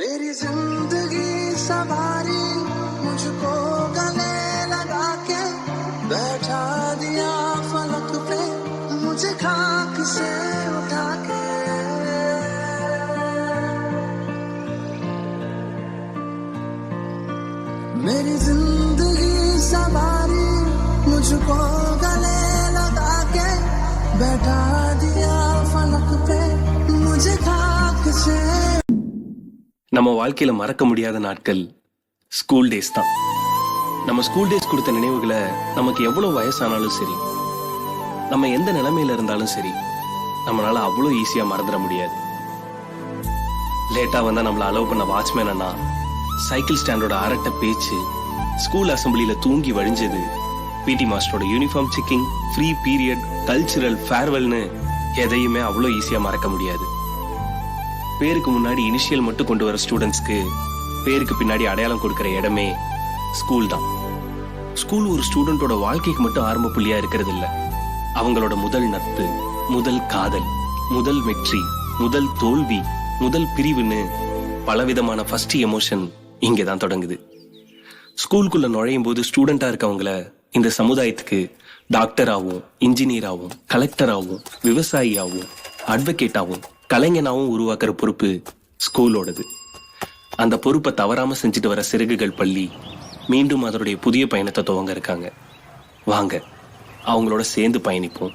मेरी ज़िंदगी सवारी, मुझको गले लगा के बैठा दिया फलक पे, मुझे खाक से उठा के। मेरी ज़िंदगी सवारी, मुझको गले लगा के बैठा दिया फलक पे, मुझे खाक से நம்ம வாழ்க்கையில மறக்க முடியாத நாட்கள் ஸ்கூல் டேஸ் தான். நம்ம ஸ்கூல் டேஸ் கொடுத்த நினைவுகளை நமக்கு எவ்வளவு வயசானாலும் சரி நம்ம எந்த நிலைமையில இருந்தாலும் சரி நம்மளால அவ்வளோ ஈஸியா மறந்துட முடியாது. லேட்டா வந்தா நம்மள அலோவ் பண்ண வாட்ச்மேன் அண்ணா சைக்கிள் ஸ்டாண்டோட அரட்டை பேச்சு ஸ்கூல் அசம்பிளியில தூங்கி வழிஞ்சது PT மாஸ்டரோட uniform checking free period cultural ஃபேர்வெல்னு எதையுமே அவ்வளோ ஈஸியா மறக்க முடியாது. பேருக்கு முன்னாடி இனிஷியல் மட்டும் கொண்டு வர ஸ்டூடெண்ட்ஸ்க்கு பேருக்கு பின்னாடி அடையாளம் கொடுக்குற இடமே ஸ்கூல் தான். ஸ்கூல் ஒரு ஸ்டூடெண்டோட வாழ்க்கைக்கு மட்டும் ஆரம்ப புள்ளியா இருக்கிறது இல்ல. அவங்களோட முதல் நட்பு முதல் காதல் முதல் வெற்றி முதல் தோல்வி முதல் பிரிவுன்னு பலவிதமான ஃபர்ஸ்ட் எமோஷன் இங்கே தான் தொடங்குது. ஸ்கூலுக்குள்ள நுழையும் போது ஸ்டூடெண்டா இருக்கவங்கள இந்த சமுதாயத்துக்கு டாக்டராகவும் இன்ஜினியராகவும் கலெக்டராகவும் விவசாயியாகவும் அட்வொகேட்டாகவும் கலைஞனாகவும் உருவாக்குற பொறுப்பு ஸ்கூலோடது. அந்த பொறுப்பை தவறாம செஞ்சுட்டு வர சிறகுகள் பள்ளி மீண்டும் அதனுடைய புதிய பயணத்தை துவங்க இருக்காங்க. வாங்க அவங்களோட சேர்ந்து பயணிப்போம்.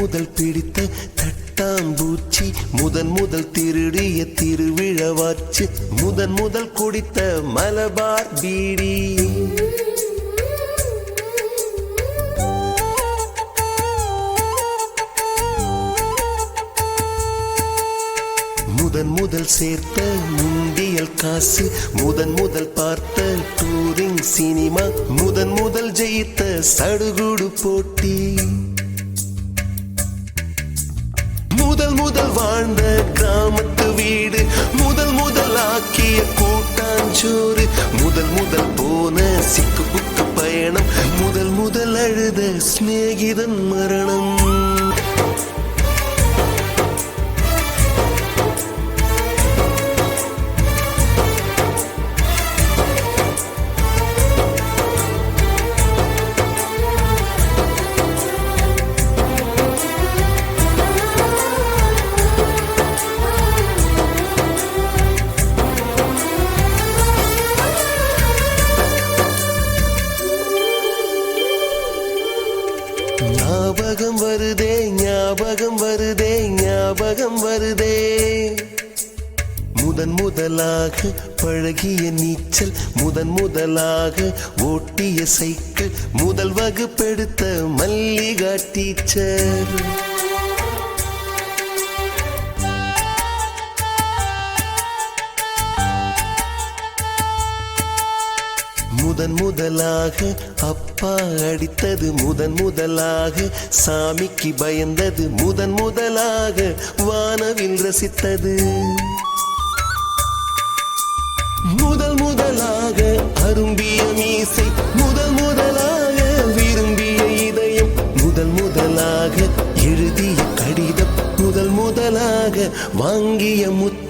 முதல் பிடித்த தட்டாம்பூச்சி. முதன் முதல் திருடிய திருவிழவாச்சு. முதன் முதல் குடித்த மலபார் பீடி. முதன் முதல் சேர்த்த முந்தியல் காசு. முதன் முதல் பார்த்த டூரிங் சினிமா. முதன் முதல் ஜெயித்த சடுகுடு போட்டி. வாழ்ந்த கிராமத்து வீடு. முதல் முதல் ஆக்கிய கூட்டாஞ்சோறு. முதல் முதல் போன சிக்கு புக்கு பயணம். முதல் முதல் அழுத சிநேகிதன் மரணம். ஞாபகம் வருதே. முதன் முதலாக பழகிய நீச்சல் முதன் முதலாக ஓட்டிய சைக்கிள் முதல் வகுப்பெடுத்த மல்லிகா டீச்சர். முதன் முதலாக அப்பா அடித்தது முதன் முதலாக சாமிக்கு பயந்தது முதன் முதலாக வானவில் ரசித்தது. முதல் முதலாக அரும்பிய மீசை முதல் முதலாக விரும்பிய இதயம் முதல் முதலாக எழுதிய கடிதம் முதல் முதலாக வாங்கிய முத்து